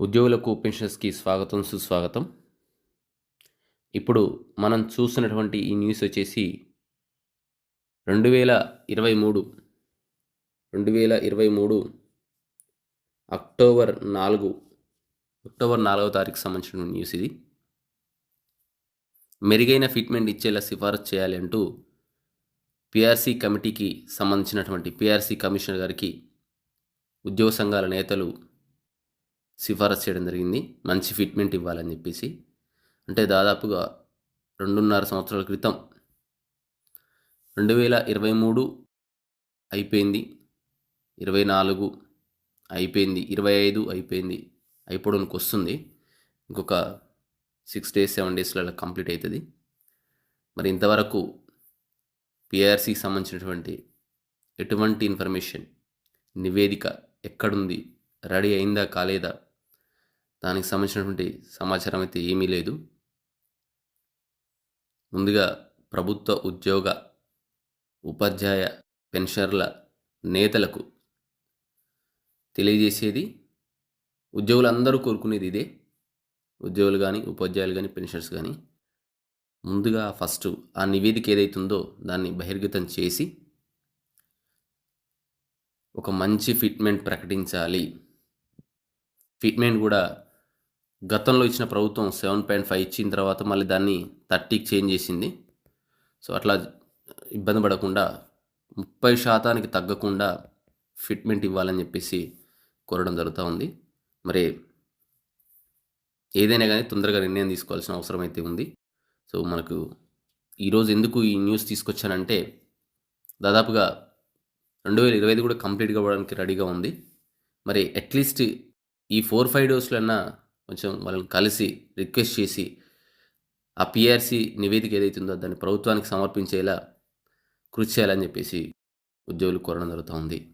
ఉద్యోగులకు పెన్షన్స్కి స్వాగతం సుస్వాగతం. ఇప్పుడు మనం చూస్తున్నటువంటి ఈ న్యూస్ వచ్చేసి రెండు వేల ఇరవై మూడు రెండు వేల ఇరవై మూడు అక్టోబర్ నాలుగు అక్టోబర్ నాలుగవ తారీఖు సంబంధించిన న్యూస్ ఇది. మెరుగైన ఫిట్మెంట్ ఇచ్చేలా సిఫారసు చేయాలి అంటూ పిఆర్సీ కమిటీకి సంబంధించినటువంటి పిఆర్సీ కమిషనర్ గారికి ఉద్యోగ సంఘాల నేతలు సిఫారసు చేయడం జరిగింది. మంచి ఫిట్మెంట్ ఇవ్వాలని చెప్పేసి. అంటే దాదాపుగా రెండున్నర సంవత్సరాల క్రితం రెండు వేల ఇరవై మూడు అయిపోయింది. ఇరవై నాలుగు అయిపోయింది. ఇరవై ఐదు అయిపోయింది. అయిపోవడానికి వస్తుంది. ఇంకొక సిక్స్ డేస్ సెవెన్ డేస్లో కంప్లీట్ అవుతుంది. మరి ఇంతవరకు పిఆర్సీకి సంబంధించినటువంటి ఎటువంటి ఇన్ఫర్మేషన్ నివేదిక ఎక్కడుంది రెడీ అయిందా కాలేదా దానికి సంబంధించినటువంటి సమాచారం అయితే ఏమీ లేదు. ముందుగా ప్రభుత్వ ఉద్యోగ ఉపాధ్యాయ పెన్షనర్ల నేతలకు తెలియజేసేది ఉద్యోగులందరూ కోరుకునేది ఇదే. ఉద్యోగులు కానీ ఉపాధ్యాయులు కానీ పెన్షనర్స్ కానీ ముందుగా ఫస్ట్ ఆ నివేదిక ఏదైతుందో దాన్ని బహిర్గతం చేసి ఒక మంచి ఫిట్మెంట్ ప్రకటించాలి. ఫిట్మెంట్ కూడా గతంలో ఇచ్చిన ప్రభుత్వం సెవెన్ పాయింట్ ఫైవ్ ఇచ్చిన తర్వాత మళ్ళీ దాన్ని థర్టీకి చేంజ్ చేసింది. సో అట్లా ఇబ్బంది పడకుండా ముప్పై శాతానికి తగ్గకుండా ఫిట్మెంట్ ఇవ్వాలని చెప్పేసి కోరడం జరుగుతూ ఉంది. మరి ఏదైనా కానీ తొందరగా నిర్ణయం తీసుకోవాల్సిన అవసరం అయితే ఉంది. సో మనకు ఈరోజు ఎందుకు ఈ న్యూస్ తీసుకొచ్చానంటే దాదాపుగా రెండు వేల ఇరవై ఐదు కూడా కంప్లీట్గా అవ్వడానికి రెడీగా ఉంది. మరి అట్లీస్ట్ ఈ ఫోర్ ఫైవ్ డేస్లన్నా కొంచెం వాళ్ళని కలిసి రిక్వెస్ట్ చేసి ఆ పిఆర్సీ నివేదిక ఏదైతుందో దాన్ని ప్రభుత్వానికి సమర్పించేలా కృషి చేయాలని చెప్పేసి ఉద్యోగులు కోరడం జరుగుతూ ఉంది.